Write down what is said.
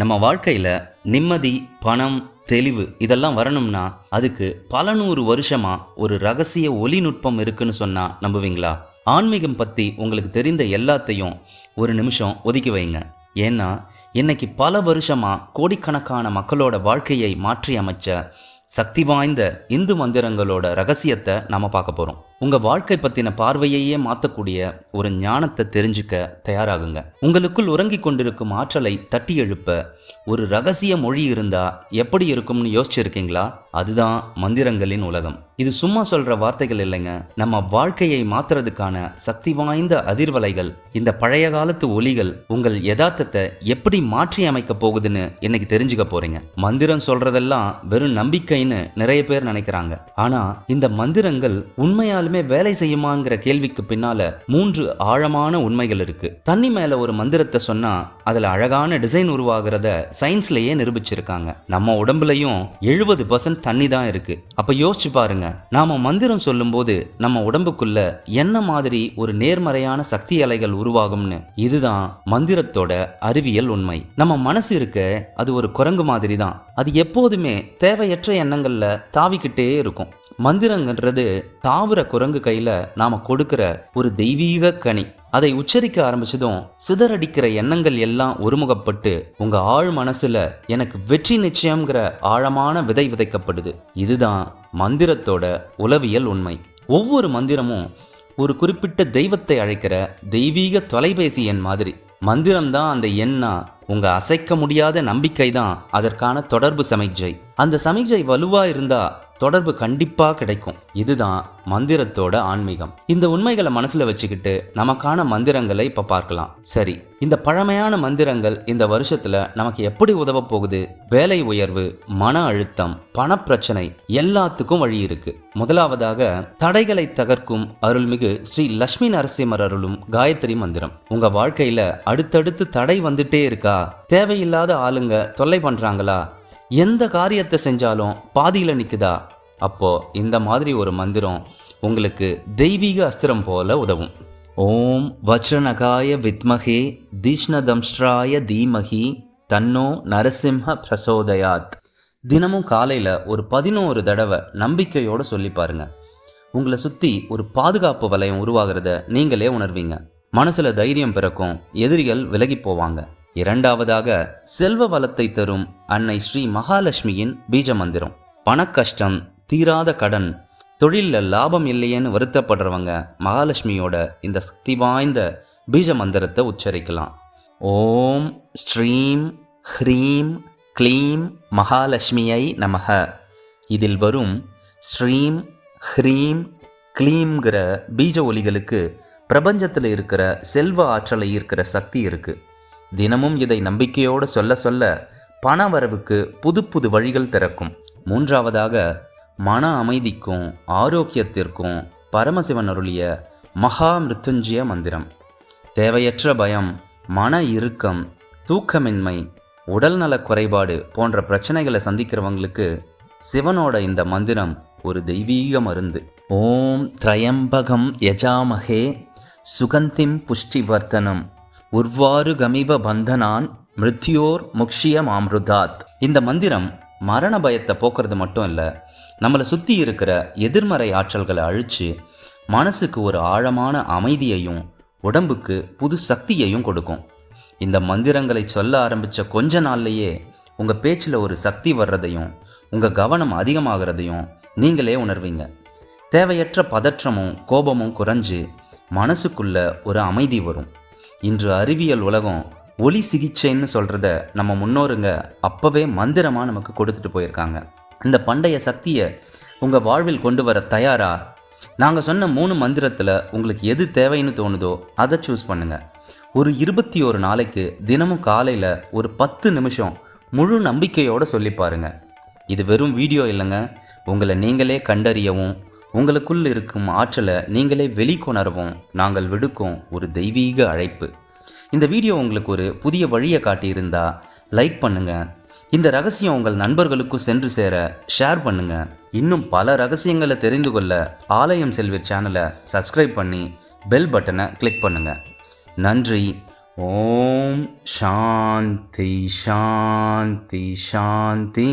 நம்ம வாழ்க்கையில் நிம்மதி பணம் தெளிவு இதெல்லாம் வரணும்னா அதுக்கு பல நூறு வருஷமாக ஒரு ரகசிய ஒளிநுட்பம் இருக்குன்னு சொன்னால் நம்புவீங்களா? ஆன்மீகம் பற்றி உங்களுக்கு தெரிந்த எல்லாத்தையும் ஒரு நிமிஷம் ஒதுக்கி வைங்க. ஏன்னா இன்னைக்கு பல வருஷமா கோடிக்கணக்கான மக்களோட வாழ்க்கையை மாற்றி அமைச்ச சக்தி வாய்ந்த இந்து மந்திரங்களோட ரகசியத்தை நாம பார்க்க போறோம். உங்க வாழ்க்கை பத்தின பார்வையையே மாற்றக்கூடிய ஒரு ஞானத்தை தெரிஞ்சுக்க தயாராகுங்க. உங்களுக்குள் உறங்கிக் கொண்டிருக்கும் ஆற்றலை தட்டி எழுப்ப ஒரு ரகசிய மொழி இருந்தா எப்படி இருக்கும்னு யோசிச்சிருக்கீங்களா? அதுதான் மந்திரங்களின் உலகம். இது சும்மா சொல்ற வார்த்தைகள் இல்லைங்க. நம்ம வாழ்க்கையை மாத்துறதுக்கான சக்தி வாய்ந்த அதிர்வலைகள் இந்த பழைய காலத்து ஒலிகள் உங்கள் யதார்த்தத்தை எப்படி மாற்றி அமைக்க போகுதுன்னு இன்னைக்கு தெரிஞ்சுக்க போறீங்க. மந்திரம் சொல்றதெல்லாம் வெறும் நம்பிக்கைன்னு நிறைய பேர் நினைக்கிறாங்க. ஆனா இந்த மந்திரங்கள் உண்மையாலுமே வேலை செய்யுமாங்கிற கேள்விக்கு பின்னால மூன்று ஆழமான உண்மைகள் இருக்கு. தண்ணி மேல ஒரு மந்திரத்தை சொன்னா அதுல அழகான டிசைன் உருவாகிறத சயின்ஸ்லயே நிரூபிச்சிருக்காங்க. நம்ம உடம்புலயும் எழுபது பர்சன்ட் தண்ணி தான் இருக்கு. அப்ப யோசிச்சு பாருங்க. நாம மந்திரம் சொல்லும்போது நம்ம உடம்புக்குள்ள என்ன மாதிரி ஒரு நேர்மறையான சக்தி அலைகள் உருவாகும்னு? இதுதான் மந்திரத்தோட அறிவியல் உண்மை. நம்ம மனசு இருக்க அது ஒரு குரங்கு மாதிரி தான் அது எப்போதுமே தேவையற்ற எண்ணங்கள்ல தாவிக்கிட்டே இருக்கும். மந்திரங்கன்றது தாவர குரங்கு கையில நாம கொடுக்கிற ஒரு தெய்வீக கனி. அதை உச்சரிக்க ஆரம்பிச்சதும் சிதறடிக்கிற எண்ணங்கள் எல்லாம் ஒருமுகப்பட்டு உங்க ஆழ் மனசுல எனக்கு வெற்றி நிச்சயம்ங்கிற ஆழமான விதை விதைக்கப்படுது. இதுதான் மந்திரத்தோட உளவியல் உண்மை. ஒவ்வொரு மந்திரமும் ஒரு குறிப்பிட்ட தெய்வத்தை அழைக்கிற தெய்வீக தொலைபேசி எண் மாதிரி. மந்திரம் தான் அந்த எண்ணா உங்க அசைக்க முடியாத நம்பிக்கை தான் அதற்கான தொடர்பு சமிக்ஜை அந்த சமிக்ஜை வலுவா இருந்தா தொடர்பு கண்டிப்பாக கிடைக்கும். இதுதான் மந்திரத்தோட ஆன்மீகம். இந்த உண்மைகளை மனசுல வச்சுக்கிட்டு நமக்கான மந்திரங்களை இப்ப பார்க்கலாம். சரி இந்த பழமையான மந்திரங்கள் இந்த வருஷத்துல நமக்கு எப்படி உதவ போகுது? வேலை உயர்வு மன அழுத்தம் பணப்பிரச்சனை எல்லாத்துக்கும் வழி இருக்கு. முதலாவதாக தடைகளை தகர்க்கும் அருள்மிகு ஸ்ரீ லட்சுமி நரசிம்மர் அருளும் காயத்ரி மந்திரம். உங்க வாழ்க்கையில அடுத்தடுத்து தடை வந்துட்டே இருக்கா? தேவையில்லாத ஆளுங்க தொல்லை பண்றாங்களா? எந்த காரியத்தை செஞ்சாலும் பாதியில் நிற்குதா அப்போ இந்த மாதிரி ஒரு மந்திரம் உங்களுக்கு தெய்வீக அஸ்திரம் போல உதவும். ஓம் வஜ்ரநகாய வித்மகே தீஷ்ணதம்ஷ்ராய தீமகி தன்னோ நரசிம்ஹ பிரசோதயாத். தினமும் காலையில் ஒரு பதினோரு தடவை நம்பிக்கையோடு சொல்லி பாருங்க. உங்களை சுற்றி ஒரு பாதுகாப்பு வலயம் உருவாகிறத நீங்களே உணர்வீங்க. மனசில் தைரியம் பிறக்கும் எதிரிகள் விலகி போவாங்க. இரண்டாவதாக செல்வ வளத்தை தரும் அன்னை ஸ்ரீ மகாலட்சுமியின் பீஜ மந்திரம் பணக்கஷ்டம் தீராத கடன் தொழிலில் லாபம் இல்லையேன்னு வருத்தப்படுறவங்க மகாலட்சுமியோட இந்த சக்தி வாய்ந்த பீஜ மந்திரத்தை உச்சரிக்கலாம். ஓம் ஸ்ரீம் ஹ்ரீம் க்ளீம் மகாலட்சுமியை நமக. இதில் வரும் ஸ்ரீம் ஹ்ரீம் க்ளீம்ங்கிற பீஜ ஒலிகளுக்கு பிரபஞ்சத்தில் இருக்கிற செல்வ ஆற்றலை ஈர்க்கிற சக்தி இருக்குது தினமும் இதை நம்பிக்கையோடு சொல்ல சொல்ல பண வரவுக்கு புது புது வழிகள் திறக்கும். மூன்றாவதாக மன அமைதிக்கும் ஆரோக்கியத்திற்கும் பரமசிவன் அருளிய மகா மிருத்துஞ்சய மந்திரம். தேவையற்ற பயம் மன இறுக்கம் தூக்கமின்மை உடல்நல குறைபாடு போன்ற பிரச்சனைகளை சந்திக்கிறவங்களுக்கு சிவனோட இந்த மந்திரம் ஒரு தெய்வீக மருந்து. ஓம் திரயம்பகம் யஜாமகே சுகந்திம் புஷ்டிவர்த்தனம். உர்வாரு கமிவ பந்தனான் மிருத்யோர் முக்ஷிய மாம்ருதாத். இந்த மந்திரம் மரண பயத்தை போக்குறது மட்டும் இல்லை நம்மளை சுற்றி இருக்கிற எதிர்மறை ஆற்றல்களை அழித்து மனசுக்கு ஒரு ஆழமான அமைதியையும் உடம்புக்கு புது சக்தியையும் கொடுக்கும். இந்த மந்திரங்களை சொல்ல ஆரம்பித்த கொஞ்ச நாள்லையே உங்கள் பேச்சில் ஒரு சக்தி வர்றதையும் உங்கள் கவனம் அதிகமாகிறதையும் நீங்களே உணர்வீங்க. தேவையற்ற பதற்றமும் கோபமும் குறைஞ்சு மனசுக்குள்ள ஒரு அமைதி வரும். இன்று அறிவியல் உலகம் ஒளி சிகிச்சைன்னு சொல்கிறத நம்ம முன்னோருங்க அப்போவே மந்திரமாக நமக்கு கொடுத்துட்டு போயிருக்காங்க. இந்த பண்டைய சக்தியை உங்கள் வாழ்வில் கொண்டு வர தயாரா? நாங்கள் சொன்ன மூணு மந்திரத்தில் உங்களுக்கு எது தேவைன்னு தோணுதோ அதை சூஸ் பண்ணுங்கள் ஒரு இருபத்தி ஒரு நாளைக்கு தினமும் காலையில் ஒரு பத்து நிமிஷம் முழு நம்பிக்கையோடு சொல்லி பாருங்க. இது வெறும் வீடியோ இல்லைங்க. உங்களை நீங்களே கண்டறியவும் உங்களுக்குள் இருக்கும் ஆற்றலை நீங்களே வெளிக்கொணரவும் நாங்கள் விடுக்கும் ஒரு தெய்வீக அழைப்பு. இந்த வீடியோ உங்களுக்கு ஒரு புதிய வழியை காட்டியிருந்தா லைக் பண்ணுங்க. இந்த ரகசியம் உங்கள் நண்பர்களுக்கும் சென்று சேர ஷேர் பண்ணுங்க. இன்னும் பல ரகசியங்களை தெரிந்து கொள்ள ஆலயம் செல்வீர் சேனலை சப்ஸ்கிரைப் பண்ணி பெல் பட்டனை கிளிக் பண்ணுங்க. நன்றி. ஓம் சாந்தி சாந்தி சாந்தி.